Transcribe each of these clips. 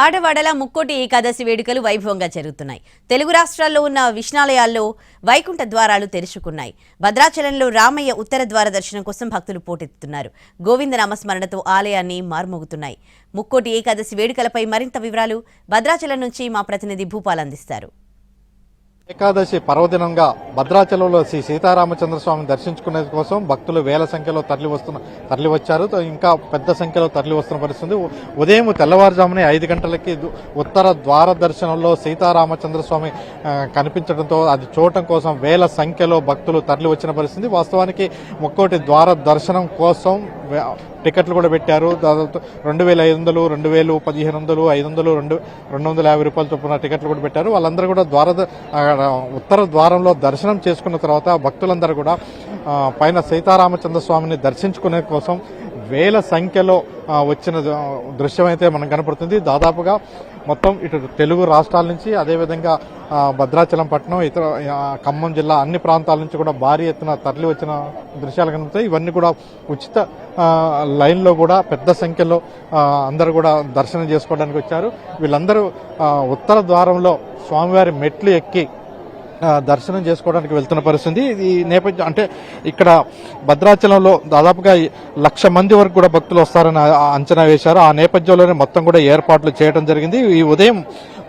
ఆడవాడల ముక్కోటి ఏకాదశి వేడుకలు వైభవంగా జరుగుతున్నాయి. తెలుగు రాష్ట్రాల్లో ఉన్న విష్ణాలయాల్లో వైకుంఠ ద్వారాలు తెరుచుకున్నాయి. భద్రాచలంలో రామయ్య ఉత్తర ద్వార దర్శనం కోసం భక్తులు పోటెత్తుతున్నారు. గోవింద నామస్మరణతో ఆలయాన్ని మార్మోగుతున్నాయి. ముక్కోటి ఏకాదశి వేడుకలపై మరింత వివరాలు భద్రాచలం నుంచి మా ప్రతినిధి భూపాల్ అందిస్తారు. ఏకాదశి పర్వదినంగా భద్రాచలంలో శ్రీ సీతారామచంద్ర స్వామిని దర్శించుకునే కోసం భక్తులు వేల సంఖ్యలో తరలి వస్తున్న తరలి వచ్చారు. ఇంకా పెద్ద సంఖ్యలో తరలి వస్తున్న పరిస్థితి. ఉదయం తెల్లవారుజామునే ఐదు గంటలకి ఉత్తర ద్వార దర్శనంలో సీతారామచంద్ర స్వామి కనిపించడంతో అది చూడటం కోసం వేల సంఖ్యలో భక్తులు తరలి వచ్చిన పరిస్థితి. వాస్తవానికి ముక్కోటి ద్వార దర్శనం కోసం టికెట్లు కూడా పెట్టారు. దాదాపు రెండు వేల ఐదు వందలు రెండు వేలు పదిహేను వందలు ఐదు వందలు రెండు రెండు వందల యాభై రూపాయలు చొప్పున టికెట్లు కూడా పెట్టారు. వాళ్ళందరూ కూడా ద్వార ఉత్తర ద్వారంలో దర్శనం చేసుకున్న తర్వాత భక్తులందరూ కూడా పైన సీతారామచంద్ర స్వామిని దర్శించుకునే కోసం వేల సంఖ్యలో వచ్చిన దృశ్యం అయితే మనకు కనపడుతుంది. దాదాపుగా మొత్తం ఇటు తెలుగు రాష్ట్రాల నుంచి అదేవిధంగా భద్రాచలం పట్టణం ఇతర ఖమ్మం జిల్లా అన్ని ప్రాంతాల నుంచి కూడా భారీ ఎత్తున తరలి వచ్చిన దృశ్యాలు కనబడతాయి ఇవన్నీ కూడా ఉచిత లైన్లో కూడా పెద్ద సంఖ్యలో అందరూ కూడా దర్శనం చేసుకోవడానికి వచ్చారు. వీళ్ళందరూ ఉత్తర ద్వారంలో స్వామివారి మెట్లు ఎక్కి దర్శనం చేసుకోవడానికి వెళ్తున్న పరిస్థితి. ఈ నేపథ్యం అంటే ఇక్కడ భద్రాచలంలో దాదాపుగా లక్ష మంది వరకు కూడా భక్తులు వస్తారని అంచనా వేశారు. ఆ నేపథ్యంలోనే మొత్తం కూడా ఏర్పాట్లు చేయడం జరిగింది. ఈ ఉదయం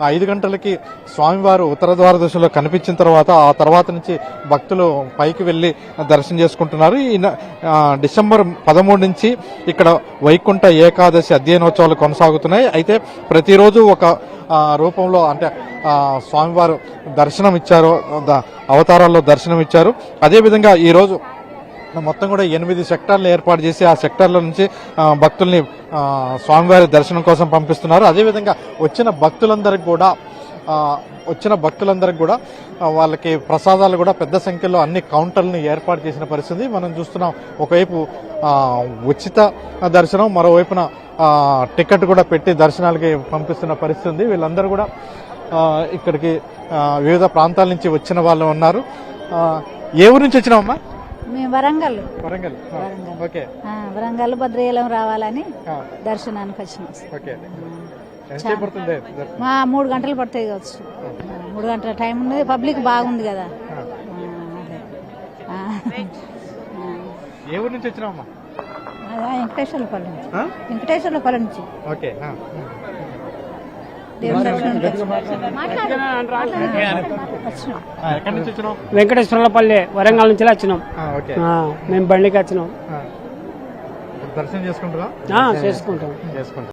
ఐదు గంటలకి స్వామివారు ఉత్తర ద్వార దశలో కనిపించిన తర్వాత ఆ తర్వాత నుంచి భక్తులు పైకి వెళ్ళి దర్శనం చేసుకుంటున్నారు. ఈ డిసెంబర్ పదమూడు నుంచి ఇక్కడ వైకుంఠ ఏకాదశి అధ్యయనోత్సవాలు కొనసాగుతున్నాయి. అయితే ప్రతిరోజు ఒక రూపంలో అంటే స్వామివారు దర్శనం ఇచ్చారు ద- అవతారాల్లో దర్శనం ఇచ్చారు అదేవిధంగా ఈరోజు మొత్తం కూడా ఎనిమిది సెక్టార్లు ఏర్పాటు చేసి ఆ సెక్టార్ల నుంచి భక్తుల్ని స్వామివారి దర్శనం కోసం పంపిస్తున్నారు. అదేవిధంగా వచ్చిన భక్తులందరికీ కూడా వచ్చిన భక్తులందరికి కూడా వాళ్ళకి ప్రసాదాలు కూడా పెద్ద సంఖ్యలో అన్ని కౌంటర్లను ఏర్పాటు చేసిన పరిస్థితి. మనం చూస్తున్నాం ఒకవైపు ఉచిత దర్శనం మరోవైపున టికెట్ కూడా పెట్టి దర్శనాలకి పంపిస్తున్న పరిస్థితి. వీళ్ళందరూ కూడా ఇక్కడికి వివిధ ప్రాంతాల నుంచి వచ్చిన వాళ్ళు ఉన్నారు. ఏ ఊరు నుంచి వచ్చినావమ్మా? మేము వరంగల్. వరంగల్. ఓకే. వరంగల్ భద్రయేలం రావాలని దర్శనానికి వచ్చినాం? మా మూడు గంటలు పడతాయి కావచ్చు. మూడు గంటల టైం ఉన్నది. పబ్లిక్ బాగుంది కదా. ఏ ఊరు నుంచి వెంకటేశ్వరపల్లి నుంచి. నుంచి. ఓకే. వెంకటేశ్వరపల్లి వరంగల్ నుంచి వచ్చినాం. ఆ, ఓకే. ఆ, మేము బండికి వచ్చినాం. దర్శనం చేసుకుంటారా? ఆ, చేసుకుంటాం. చేసుకుంటా.